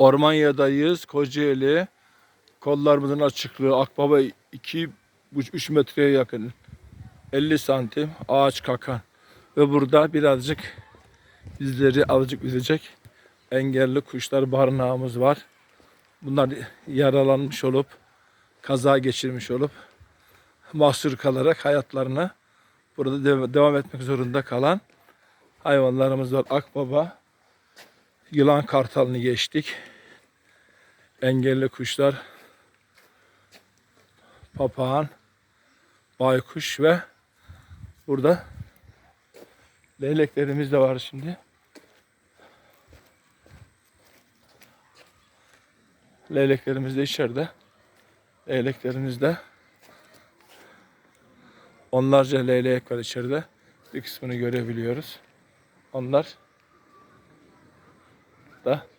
Ormanya'dayız. Kocaeli. Kollarımızın açıklığı Akbaba 2,5-3 metreye yakın. 50 santim ağaç kakan. Ve burada birazcık bizleri azıcık üzecek engelli kuşlar barınağımız var. Bunlar yaralanmış olup kaza geçirmiş olup mahsur kalarak hayatlarını burada dev- devam etmek zorunda kalan hayvanlarımız var. Akbaba, yılan kartalını geçtik. Engelli kuşlar, papağan, baykuş ve burada leyleklerimiz de var şimdi. Leyleklerimiz de içeride. Leyleklerimiz de onlarca leylek var içeride. Bir kısmını görebiliyoruz. Onlar da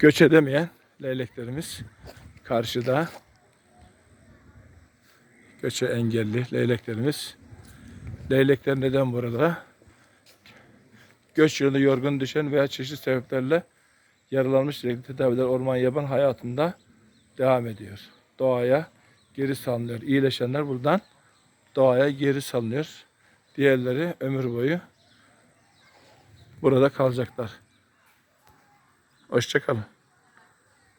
göç edemeyen leyleklerimiz karşıda. Göçe engelli leyleklerimiz. Leylekler neden burada? göç yılında yorgun düşen veya çeşitli sebeplerle yaralanmış sürekli tedaviler orman yaban hayatında devam ediyor. Doğaya geri salınıyor. İyileşenler buradan doğaya geri salınıyor. Diğerleri ömür boyu burada kalacaklar. Hoşçakalın.